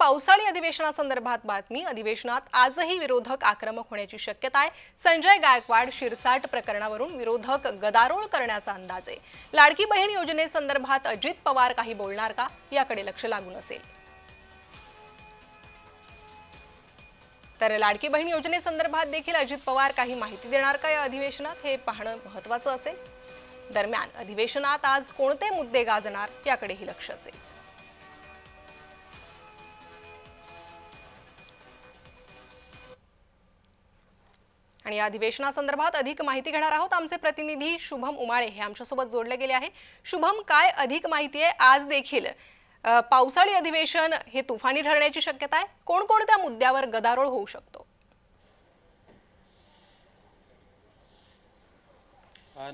पावसाळी अधिवेशनासंदर्भात बातमी. अधिवेशनात आजही विरोधक आक्रमक होण्याची शक्यता आहे संजय गायकवाड शिरसाट प्रकरणावरून विरोधक गदारोळ करण्याचा अंदाज. आहे लाडकी बहीण योजनेसंदर्भात अजित पवार काही बोलणार का? याकडे लक्ष लागून असेल. तर लाडकी बहीण योजनेसंदर्भात देखील अजित पवार काही माहिती देणार का या अधिवेशनात? हे पाहणं महत्वाचं असेल. दरम्यान अधिवेशनात आज कोणते मुद्दे गाजणार? याकडेही लक्ष असेल. आणि या अधिवेशनासंदर्भात अधिक माहिती घेणार आहोत आमचे प्रतिनिधी शुभम उमाळे. हे आमच्यासोबत जोडले गेले आहे. शुभम काय अधिक माहिती आहे? आज देखील पावसाळी अधिवेशन हे तुफानी ठरण्याची शक्यता आहे. कोणकोणत्या मुद्द्यावर गदारोळ होऊ शकतो?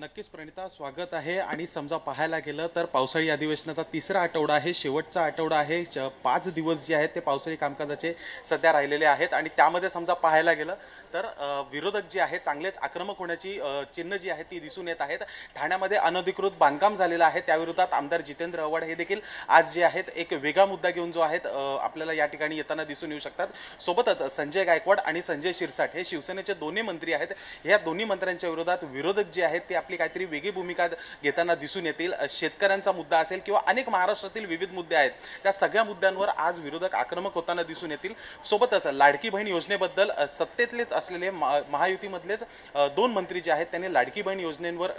नक्कीच प्रणिता स्वागत आहे. आणि समजा पाहायला गेलं तर पावसाळी अधिवेशनाचा तिसरा आठवडा आहे शेवटचा आठवडा आहे. च- पाच दिवस जे आहेत ते पावसाळी कामकाजाचे सध्या राहिलेले आहेत. आणि त्यामध्ये समजा पाहायला गेलं तर विरोधक जे आहेत चांगलेच आक्रमक होण्याची चिन्ह जी आहेत ती दिसून येत आहेत. ठाण्यामध्ये अनधिकृत बांधकाम झालेलं आहे. त्याविरोधात आमदार जितेंद्र आव्हाड हे देखील आज जे आहेत एक वेगळा मुद्दा घेऊन जो आहेत आपल्याला या ठिकाणी येताना दिसून येऊ शकतात. सोबतच संजय गायकवाड आणि संजय शिरसाट हे शिवसेनेचे दोन्ही मंत्री आहेत. या दोन्ही मंत्र्यांच्या विरोधात विरोधक जे आहेत ते आपली काहीतरी वेगळी भूमिका घेताना दिसून येतील. शेतकऱ्यांचा मुद्दा असेल किंवा अनेक महाराष्ट्रातील विविध मुद्दे आहेत त्या सगळ्या मुद्द्यांवर आज विरोधक आक्रमक होताना दिसून येतील. सोबतच लाडकी बहीण योजनेबद्दल सत्तेतलेच असलेले महा- महायुतीमधलेच दोन मंत्री जे आहेत त्यांनी लाडकी बहीण योजनेवर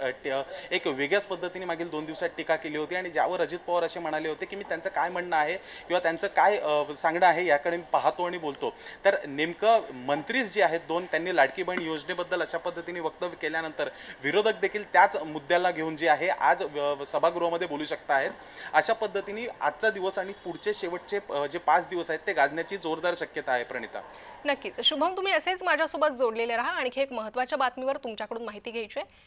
एक वेगळ्याच पद्धतीने मागील दोन दिवसात टीका केली होती आणि ज्यावर अजित पवार असे म्हणाले होते की मी त्यांचं काय म्हणणं आहे किंवा त्यांचं काय सांगणं आहे याकडे मी पाहतो आणि बोलतो. तर नेमकं मंत्रीच जे आहेत दोन त्यांनी लाडकी बहीण योजनेबद्दल अशा पद्धतीने वक्तव्य केल्यानंतर विरोधक देखील त्याच मुद्द्याला घेऊन जे आहे आज सभागृहामध्ये बोलू शकता आहेत अशा पद्धतीने आजचा दिवस आणि पुढचे शेवटचे जे पाच दिवस आहेत ते गाजण्याची जोरदार शक्यता आहे प्रणिता. नक्कीच. शुभम तुम्ही असेच माझ्यासोबत जोडलेले राहा. आणखी एक महत्त्वाच्या बातमीवर तुमच्याकडून माहिती घ्यायची आहे.